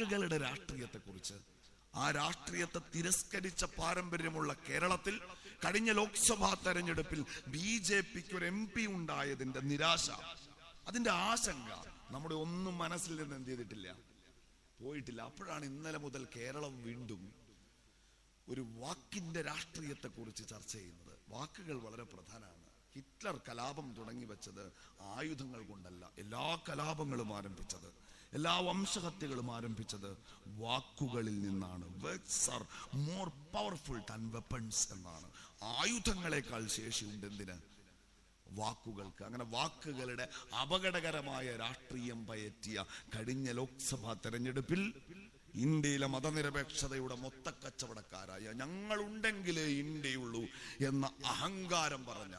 വാക്കുകളുടെ രാഷ്ട്രീയത്തെ കുറിച്ച് ആ രാഷ്ട്രീയത്തെ തിരസ്കരിച്ച പാരമ്പര്യമുള്ള കേരളത്തിൽ കഴിഞ്ഞ ലോക്സഭാ തെരഞ്ഞെടുപ്പിൽ ബി ജെ പിക്ക് ഒരു എം പി ഉണ്ടായതിന്റെ നിരാശ. അതിന്റെ ആശങ്ക നമ്മുടെ ഒന്നും മനസ്സിൽ നിന്ന് എന്ത് ചെയ്തിട്ടില്ല. പോയിട്ടില്ല. അപ്പോഴാണ് ഇന്നലെ മുതൽ കേരളം വീണ്ടും ഒരു വാക്കിന്റെ രാഷ്ട്രീയത്തെ കുറിച്ച് ചർച്ച ചെയ്യുന്നത്. വാക്കുകൾ വളരെ പ്രധാനമാണ്. ഹിറ്റ്ലർ കലാപം തുടങ്ങി വെച്ചത് ആയുധങ്ങൾ കൊണ്ടല്ല എല്ലാ കലാപങ്ങളും ആരംഭിച്ചത്. എല്ലാ വംശഹത്യകളും ആരംഭിച്ചത് വാക്കുകളിൽ നിന്നാണ്. Words are more powerful than weapons എന്നാണ്. ആയുധങ്ങളെക്കാൾ ശേഷിയുണ്ട് എന്തിന്? വാക്കുകൾക്ക്. അങ്ങനെ വാക്കുകളുടെ അപകടകരമായ രാഷ്ട്രീയം പയറ്റിയ കഴിഞ്ഞ ലോക്സഭാ തെരഞ്ഞെടുപ്പിൽ ഇന്ത്യയിലെ മതനിരപേക്ഷതയുടെ മൊത്തക്കച്ചവടക്കാരായ ഞങ്ങളുണ്ടെങ്കിലേ ഇന്ത്യയുള്ളൂ എന്ന അഹങ്കാരം പറഞ്ഞ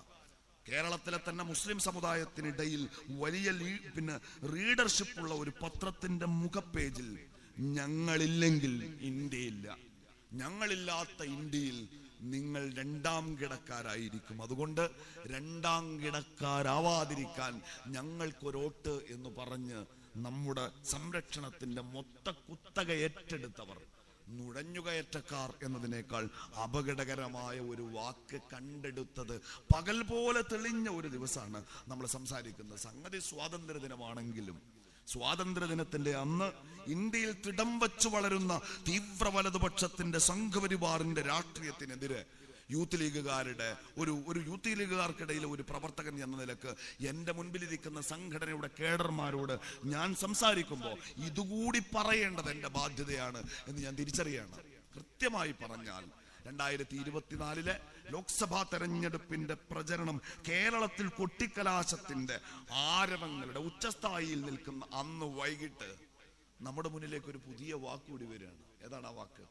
കേരളത്തിലെ തന്നെ മുസ്ലിം സമുദായത്തിനിടയിൽ വലിയ പിന്നെ റീഡർഷിപ്പ് ഉള്ള ഒരു പത്രത്തിന്റെ മുഖപ്പേജിൽ ഞങ്ങളില്ലെങ്കിൽ ഇന്ത്യയില്ല. ഞങ്ങളില്ലാത്ത ഇന്ത്യയിൽ നിങ്ങൾ രണ്ടാം കിടക്കാരായിരിക്കും. അതുകൊണ്ട് രണ്ടാം കിടക്കാരാവാതിരിക്കാൻ ഞങ്ങൾക്കൊരോട്ട് എന്ന് പറഞ്ഞ് നമ്മുടെ സംരക്ഷണത്തിന്റെ മൊത്ത കുത്തക ഏറ്റെടുത്തവർ നുഴഞ്ഞുകയറ്റക്കാർ എന്നതിനേക്കാൾ അപകടകരമായ ഒരു വാക്ക് കണ്ടെടുത്തത് പകൽ പോലെ തെളിഞ്ഞ ഒരു ദിവസമാണ് നമ്മൾ സംസാരിക്കുന്നത് സംഗതി സ്വാതന്ത്ര്യ ദിനമാണെങ്കിലും സ്വാതന്ത്ര്യ ദിനത്തിന്റെ അന്ന് ഇന്ത്യയിൽ തിടം വച്ചു വളരുന്ന തീവ്ര വലതുപക്ഷത്തിന്റെ സംഘപരിവാറിന്റെ രാഷ്ട്രീയത്തിനെതിരെ യൂത്ത് ലീഗുകാരുടെ ഒരു ഒരു യൂത്ത് ലീഗുകാർക്കിടയിലെ ഒരു പ്രവർത്തകൻ എന്ന നിലയ്ക്ക് എന്റെ മുൻപിലിരിക്കുന്ന സംഘടനയുടെ കേഡർമാരോട് ഞാൻ സംസാരിക്കുമ്പോൾ ഇതുകൂടി പറയേണ്ടത് എന്റെ ബാധ്യതയാണ് എന്ന് ഞാൻ തിരിച്ചറിയാണ്. കൃത്യമായി പറഞ്ഞാൽ രണ്ടായിരത്തി ഇരുപത്തിനാലിലെ ലോക്സഭാ തെരഞ്ഞെടുപ്പിന്റെ പ്രചരണം കേരളത്തിൽ കൊട്ടിക്കലാശത്തിന്റെ ആരവങ്ങളുടെ ഉച്ചസ്ഥായിയിൽ നിൽക്കുന്ന അന്ന് വൈകിട്ട് നമ്മുടെ മുന്നിലേക്ക് ഒരു പുതിയ വാക്ക് കൂടി വരികയാണ്. ഏതാണ് ആ വാക്ക്?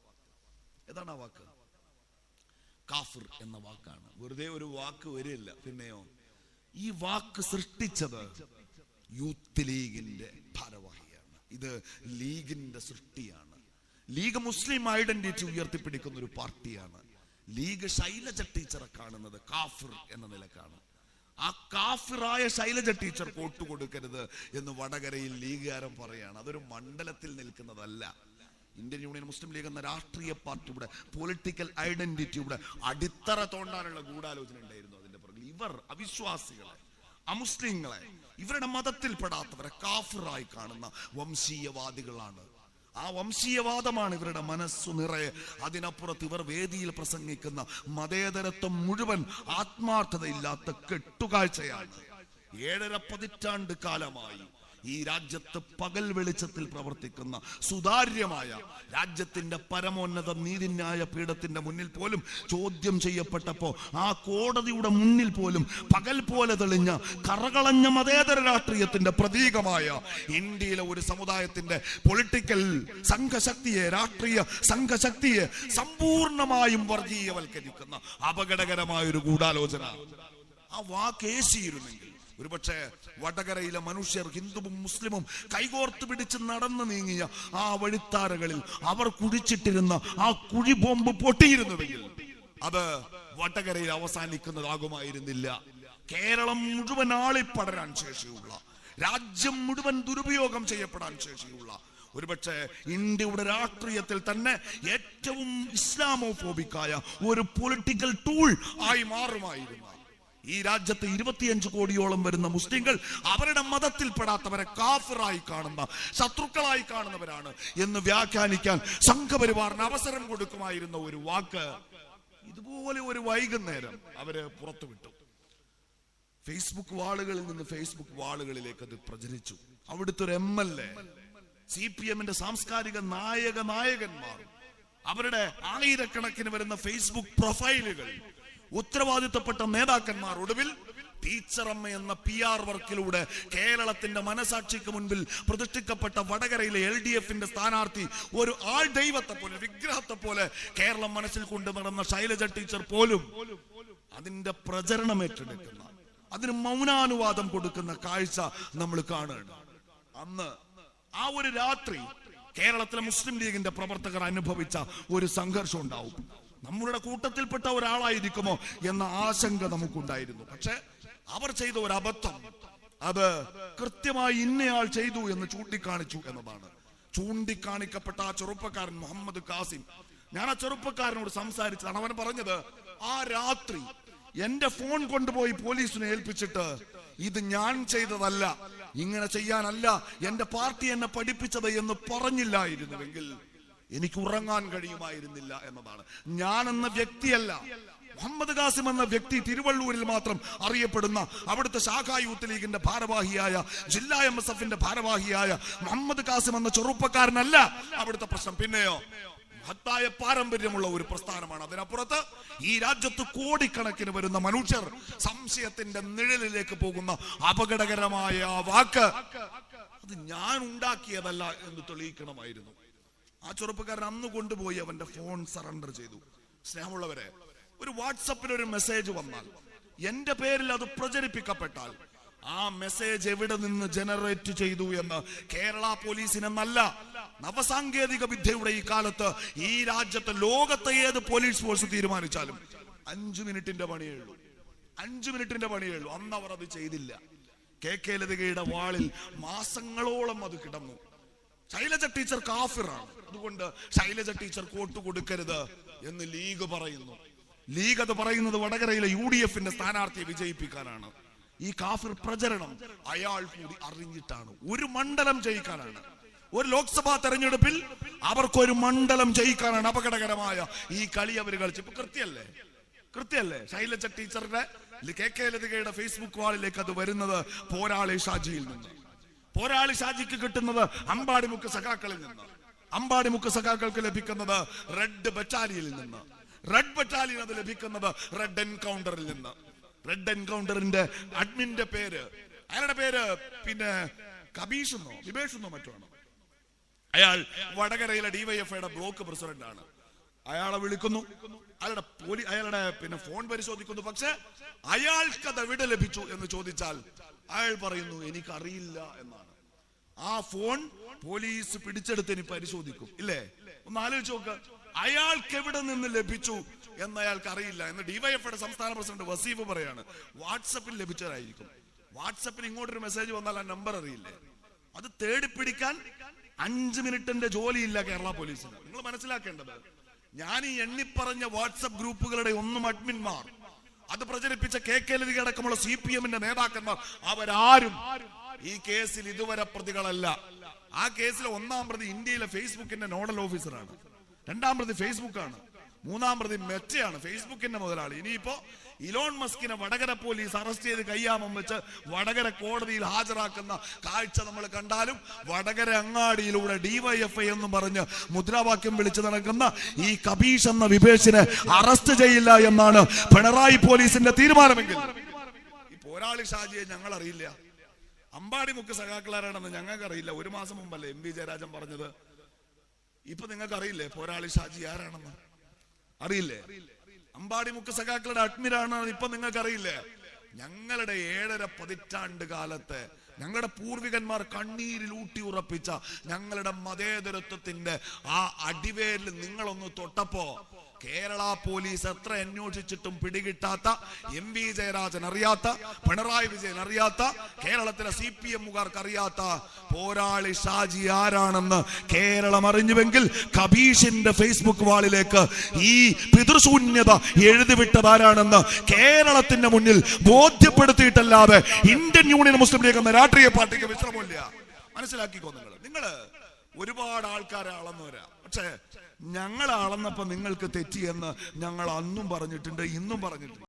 ഏതാണ് ആ വാക്ക്? കാഫിർ എന്ന വാക്കാണ്. വെറുതെ ഒരു വാക്ക് വരില്ല പിന്നെയോ? ഈ വാക്ക് സൃഷ്ടിച്ചത് യൂത്ത് ലീഗിന്റെ ഭാരവാഹിയാണ്. ഇത് ലീഗിന്റെ സൃഷ്ടിയാണ്. ലീഗ് മുസ്ലിം ഐഡന്റിറ്റി ഉയർത്തിപ്പിടിക്കുന്ന ഒരു പാർട്ടിയാണ്. ലീഗ് ശൈലജ ടീച്ചറെ കാണുന്നത് കാഫിർ എന്ന നിലക്കാണ്. ആ കാഫിറായ ശൈലജ ടീച്ചർ വോട്ട് കൊടുക്കരുത് എന്ന് വടകരയിൽ ലീഗുകാരൻ പറയാണ്. അതൊരു മണ്ഡലത്തിൽ നിൽക്കുന്നതല്ല. ഇന്ത്യൻ യൂണിയൻ മുസ്ലിം ലീഗ് എന്ന രാഷ്ട്രീയ പാർട്ടി പാർട്ടിയുടെ പൊളിറ്റിക്കൽ ഐഡന്റിറ്റിയുടെ അടിത്തറ തോണ്ടാനുള്ള ഗൂഢാലോചന ഉണ്ടായിരുന്നു അതിന്റെ പുറകിൽ. ഇവർ അവിശ്വാസികളെ അമുസ്ലിങ്ങളെ ഇവരുടെ മതത്തിൽപ്പെടാത്തവരെ കാഫിറായി കാണുന്ന വംശീയവാദികളാണ്. ആ വംശീയവാദമാണ് ഇവരുടെ മനസ്സു നിറയെ അതിനപ്പുറത്ത് ഇവർ വേദിയിൽ പ്രസംഗിക്കുന്ന മതേതരത്വം മുഴുവൻ ആത്മാർത്ഥതയില്ലാത്ത കെട്ടുകാഴ്ചയാണ്. ഏഴര പതിറ്റാണ്ട് കാലമായി ഈ രാജ്യത്ത് പകൽ വെളിച്ചത്തിൽ പ്രവർത്തിക്കുന്ന സുതാര്യമായ രാജ്യത്തിന്റെ പരമോന്നത നീതിന്യായ പീഠത്തിന്റെ മുന്നിൽ പോലും ചോദ്യം ചെയ്യപ്പെട്ടപ്പോ ആ കോടതിയുടെ മുന്നിൽ പോലും പകൽ പോലെ തെളിഞ്ഞ കറകളഞ്ഞ മതേതര രാഷ്ട്രീയത്തിന്റെ പ്രതീകമായ ഇന്ത്യയിലെ ഒരു സമുദായത്തിന്റെ പൊളിറ്റിക്കൽ സംഘശക്തിയെ രാഷ്ട്രീയ സംഘശക്തിയെ സമ്പൂർണമായും വർഗീയവൽക്കരിക്കുന്ന അപകടകരമായ ഒരു ഗൂഢാലോചന. ആ വാക്ക് ഏശിയിരുന്നെങ്കിൽ ഒരുപക്ഷെ വടകരയിലെ മനുഷ്യർ ഹിന്ദുവും മുസ്ലിമും കൈകോർത്ത് പിടിച്ച് നടന്നു നീങ്ങിയ ആ വഴിത്താരകളിൽ അവർ കുഴിച്ചിട്ടിരുന്ന ആ കുഴി ബോംബ് പൊട്ടിയിരുന്നുവെങ്കിൽ അത് വടകരയിൽ അവസാനിക്കുന്നതാകുമായിരുന്നില്ല. കേരളം മുഴുവൻ ആളിപ്പടരാൻ ശേഷിയുള്ള രാജ്യം മുഴുവൻ ദുരുപയോഗം ചെയ്യപ്പെടാൻ ശേഷിയുള്ള ഒരുപക്ഷെ ഇന്ത്യയുടെ രാഷ്ട്രീയത്തിൽ തന്നെ ഏറ്റവും ഇസ്ലാമോഫോബിക്കായ ഒരു പൊളിറ്റിക്കൽ ടൂൾ ആയി മാറുമായിരുന്നു. ഈ രാജ്യത്ത് ഇരുപത്തിയഞ്ച് കോടിയോളം വരുന്ന മുസ്ലിങ്ങൾ അവരുടെ മതത്തിൽപ്പെടാത്തവരെ കാഫിറായി കാണുന്ന ശത്രുക്കളായി കാണുന്നവരാണ് എന്ന് വ്യാഖ്യാനിക്കാൻ സംഘപരിവാറിന് അവസരം കൊടുക്കുമായിരുന്ന ഒരു വാക്ക് ഇതുപോലെ ഒരു വൈകുന്നേരം അവർ പുറത്തുവിട്ടു. ഫേസ്ബുക്ക് വാളുകളിൽ നിന്ന് ഫേസ്ബുക്ക് വാളുകളിലേക്ക് അത് പ്രചരിച്ചു. അവിടുത്തെ ഒരു M L A C P എമ്മിന്റെ സാംസ്കാരിക നായക നായകന്മാർ അവരുടെ ആയിരക്കണക്കിന് വരുന്ന ഫേസ്ബുക്ക് പ്രൊഫൈലുകൾ ഉത്തരവാദിത്തപ്പെട്ട നേതാക്കന്മാർ ഒടുവിൽ ടീച്ചറമ്മ എന്ന പി ആർ വർക്കിലൂടെ കേരളത്തിന്റെ മനസാക്ഷിക്ക് മുൻപിൽ പ്രതിഷ്ഠിക്കപ്പെട്ട വടകരയിലെ എൽ ഡി എഫിന്റെ സ്ഥാനാർത്ഥി ഒരു ആൾ ദൈവത്തെ പോലെ വിഗ്രഹത്തെ പോലെ കേരളം മനസ്സിൽ കൊണ്ടു നടന്ന ശൈലജ ടീച്ചർ പോലും അതിന്റെ പ്രചരണം ഏറ്റെടുക്കുന്ന അതിന് മൗനാനുവാദം കൊടുക്കുന്ന കാഴ്ച നമ്മൾ കാണുകയാണ്. അന്ന് ആ ഒരു രാത്രി കേരളത്തിലെ മുസ്ലിം ലീഗിന്റെ പ്രവർത്തകർ അനുഭവിച്ച ഒരു സംഘർഷം ഉണ്ടാവും. നമ്മളുടെ കൂട്ടത്തിൽപ്പെട്ട ഒരാളായിരിക്കുമോ എന്ന ആശങ്ക നമുക്കുണ്ടായിരുന്നു. പക്ഷെ അവർ ചെയ്ത ഒരു അബദ്ധം. അത് കൃത്യമായി ഇന്നയാൾ ചെയ്തു എന്ന് ചൂണ്ടിക്കാണിച്ചു എന്നതാണ്. ചൂണ്ടിക്കാണിക്കപ്പെട്ട ആ ചെറുപ്പക്കാരൻ മുഹമ്മദ് കാസിം ഞാൻ ആ ചെറുപ്പക്കാരനോട് സംസാരിച്ചതാണ്. അവൻ പറഞ്ഞത് ആ രാത്രി എന്റെ ഫോൺ കൊണ്ടുപോയി പോലീസിനെ ഏൽപ്പിച്ചിട്ട് ഇത് ഞാൻ ചെയ്തതല്ല ഇങ്ങനെ ചെയ്യാനല്ല എന്റെ പാർട്ടി എന്നെ പഠിപ്പിച്ചത് എന്ന് പറഞ്ഞില്ലായിരുന്നുവെങ്കിൽ എനിക്ക് ഉറങ്ങാൻ കഴിയുമായിരുന്നില്ല എന്നതാണ്. ഞാൻ എന്ന വ്യക്തിയല്ല. മുഹമ്മദ് ഖാസിം എന്ന വ്യക്തി തിരുവള്ളൂരിൽ മാത്രം അറിയപ്പെടുന്ന അവിടുത്തെ ശാഖാ യൂത്ത് ലീഗിന്റെ ഭാരവാഹിയായ ജില്ലാ എം എസ് എഫിന്റെ ഭാരവാഹിയായ മുഹമ്മദ് ഖാസിം എന്ന ചെറുപ്പക്കാരനല്ല അവിടുത്തെ പ്രശ്നം. പിന്നെയോ? മഹത്തായ പാരമ്പര്യമുള്ള ഒരു പ്രസ്ഥാനമാണ്. അതിനപ്പുറത്ത് ഈ രാജ്യത്ത് കോടിക്കണക്കിന് വരുന്ന മനുഷ്യർ സംശയത്തിന്റെ നിഴലിലേക്ക് പോകുന്ന അപകടകരമായ വാക്ക്. അത് ഞാൻ ഉണ്ടാക്കിയതല്ല എന്ന് തെളിയിക്കണമായിരുന്നു. ആ ചെറുപ്പക്കാരൻ അന്ന് കൊണ്ടുപോയി അവന്റെ ഫോൺ സറണ്ടർ ചെയ്തു. സ്നേഹമുള്ളവരെ ഒരു വാട്സപ്പിൽ ഒരു മെസ്സേജ് വന്നാൽ എന്റെ പേരിൽ അത് പ്രചരിപ്പിക്കപ്പെട്ടാൽ ആ മെസ്സേജ് എവിടെ നിന്ന് ജനറേറ്റ് ചെയ്തു എന്ന് കേരള പോലീസിനെന്നല്ല നവസാങ്കേതിക വിദ്യയുടെ ഈ കാലത്ത് ഈ രാജ്യത്തെ ലോകത്തെ ഏത് പോലീസ് ഫോഴ്സ് തീരുമാനിച്ചാലും അഞ്ചു മിനിറ്റിന്റെ പണിയേ ഉള്ളൂ. അഞ്ചു മിനിറ്റിന്റെ പണിയേ ഉള്ളൂ. അന്ന് അവർ അത് ചെയ്തില്ല. കെ കെ ലതികയുടെ വാളിൽ മാസങ്ങളോളം അത് കിടന്നു. ശൈലജ ടീച്ചർ കാഫിറാണ്. അതുകൊണ്ട് ശൈലജ ടീച്ചർ കോട്ട് കൊടുക്കരുത് എന്ന് ലീഗ് പറയുന്നു. ലീഗ് അത് പറയുന്നത് വടകരയിലെ യു ഡി എഫിന്റെ സ്ഥാനാർത്ഥിയെ വിജയിപ്പിക്കാനാണ്. ഈ കാഫിർ പ്രചരണം അയാൾ കൂടി അറിഞ്ഞിട്ടാണ്. ഒരു മണ്ഡലം ജയിക്കാനാണ്. ഒരു ലോക്സഭാ തെരഞ്ഞെടുപ്പിൽ അവർക്കൊരു മണ്ഡലം ജയിക്കാനാണ് അപകടകരമായ ഈ കളി അവർ കളിച്ചു. ഇപ്പൊ കൃത്യല്ലേ? കൃത്യല്ലേ? ശൈലജ ടീച്ചറുടെ കെ കെ ലതികയുടെ ഫേസ്ബുക്ക് വാളിലേക്ക് അത് വരുന്നത് പോരാളി ഷാജിയിൽ നിന്ന്. പോരാളി ഷാജിക്ക് കിട്ടുന്നത് അമ്പാടിമുക്ക് സഖാക്കളിൽ നിന്ന്. അമ്പാടിമുക്ക് സഖാക്കൾക്ക് ലഭിക്കുന്നത് റെഡ് ബറ്റാലിയനിൽ നിന്ന്. റെഡ് ബറ്റാലിയൻ അത് ലഭിക്കുന്നത് റെഡ് എൻകൗണ്ടറിൽ നിന്ന്. റെഡ് എൻകൗണ്ടറിന്റെ അഡ്മിന്റെ പേര്. അയാളുടെ പേര് പിന്നെ കബീഷ് എന്നോ വിബേഷ് എന്നോ മറ്റോ അയാൾ വടകരയിലെ ഡിവൈഎഫ്ഐയുടെ ബ്ലോക്ക് പ്രസിഡന്റ് ആണ് അയാളെ വിളിക്കുന്നു. അയാളുടെ പോലി അയാളുടെ പിന്നെ ഫോൺ പരിശോധിക്കുന്നു. പക്ഷെ അയാൾക്ക് അത് എവിടെ ലഭിച്ചു എന്ന് ചോദിച്ചാൽ അയാൾ പറയുന്നു എനിക്കറിയില്ല എന്നാണ്. ആ ഫോൺ പോലീസ് പിടിച്ചെടുത്ത് ഇനി പരിശോധിക്കും. ഇല്ലേ? ഒന്ന് ആലോചിച്ച് നോക്ക്. അയാൾക്ക് എവിടെ നിന്ന് ലഭിച്ചു എന്ന് അയാൾക്ക് അറിയില്ല എന്ന് ഡിവൈഎഫ്ഐയുടെ സംസ്ഥാന പ്രസിഡന്റ് വസീഫ് പറയാണ്. വാട്സപ്പിൽ ലഭിച്ചതായിരിക്കും. വാട്സപ്പിൽ ഇങ്ങോട്ടൊരു മെസ്സേജ് വന്നാൽ ആ നമ്പർ അറിയില്ലേ? അത് തേടി പിടിക്കാൻ അഞ്ച് മിനിറ്റിന്റെ ജോലിയില്ല കേരള പോലീസിന്. നിങ്ങൾ മനസ്സിലാക്കേണ്ടത്? ഞാൻ ഈ എണ്ണിപ്പറഞ്ഞ വാട്സപ്പ് ഗ്രൂപ്പുകളുടെ ഒന്നും അഡ്മിൻമാർ അത് പ്രചരിപ്പിച്ച കെ കെ ലതിക അടക്കമുള്ള സി പി എമ്മിന്റെ നേതാക്കന്മാർ അവരാരും ഈ കേസിൽ ഇതുവരെ പ്രതികളല്ല. ആ കേസിലെ ഒന്നാം പ്രതി ഇന്ത്യയിലെ ഫേസ്ബുക്കിന്റെ നോഡൽ ഓഫീസറാണ്. രണ്ടാം പ്രതി ഫേസ്ബുക്കാണ്. മൂന്നാം പ്രതി മെറ്റയാണ്. ഫേസ്ബുക്കിന്റെ മുതലാളി. ഇനിയിപ്പോ ഇലോൺ മസ്കിനെ വടകര പോലീസ് അറസ്റ്റ് ചെയ്ത് കയ്യാമം വെച്ച് വടകര കോടതിയിൽ ഹാജരാക്കുന്ന കാഴ്ച നമ്മൾ കണ്ടാലും വടകര അങ്ങാടിയിലൂടെ ഡിവൈഎഫ്ഐ എന്ന് പറഞ്ഞ് മുദ്രാവാക്യം വിളിച്ചു നടക്കുന്ന ഈ കബീഷ് എന്ന വിഭേഷിനെ അറസ്റ്റ് ചെയ്യില്ല എന്നാണ് പിണറായി പോലീസിന്റെ തീരുമാനമെങ്കിൽ. ഈ പോരാളി ഷാജിയെ ഞങ്ങൾ അറിയില്ല അമ്പാടി മുക്ക് സഖാക്കളാരാണെന്ന് ഞങ്ങൾക്ക് അറിയില്ല ഒരു മാസം മുമ്പല്ലേ എം വി ജയരാജൻ പറഞ്ഞത്? ഇപ്പൊ നിങ്ങൾക്ക് അറിയില്ലേ പോരാളി ഷാജി ആരാണെന്ന്? അറിയില്ലേ? അമ്പാടിമുക്ക് സഖാക്കളുടെ അഡ്മിറാണ് ഇപ്പൊ നിങ്ങൾക്ക് അറിയില്ലേ ഞങ്ങളുടെ ഏഴര പതിറ്റാണ്ട് കാലത്തെ ഞങ്ങളുടെ പൂർവികന്മാർ കണ്ണീരിൽ ഊട്ടി ഉറപ്പിച്ച ഞങ്ങളുടെ മതേതരത്വത്തിന്റെ ആ അടിവേരിൽ നിങ്ങളൊന്ന് തൊട്ടപ്പോ കേരള പോലീസ് എത്ര അന്വേഷിച്ചിട്ടും പിടികിട്ടാത്ത എം വി ജയരാജൻ അറിയാത്ത പിണറായി വിജയൻ അറിയാത്ത കേരളത്തിലെ സി പി എമ്മുകാർക്ക് അറിയാത്ത പോരാളി ഷാജി ആരാണെന്ന് കേരളം അറിഞ്ഞുവെങ്കിൽ കബീഷിന്റെ ഫേസ്ബുക്ക് വാളിലേക്ക് ഈ പിതൃശൂന്യത എഴുതിവിട്ടത് ആരാണെന്ന് കേരളത്തിന്റെ മുന്നിൽ ബോധ്യപ്പെടുത്തിയിട്ടല്ലാതെ ഇന്ത്യൻ യൂണിയൻ മുസ്ലിം ലീഗ് എന്ന രാഷ്ട്രീയ പാർട്ടിക്ക് വിശ്രമമില്ല. മനസ്സിലാക്കിക്കോ നിങ്ങൾ നിങ്ങൾ ഒരുപാട് ആൾക്കാരെ അളന്നു വരാം പക്ഷേ ഞങ്ങൾ നിങ്ങൾക്ക് തെറ്റിയെന്ന് ഞങ്ങൾ അന്നും പറഞ്ഞിട്ടുണ്ട് ഇന്നും പറഞ്ഞിട്ടുണ്ട്.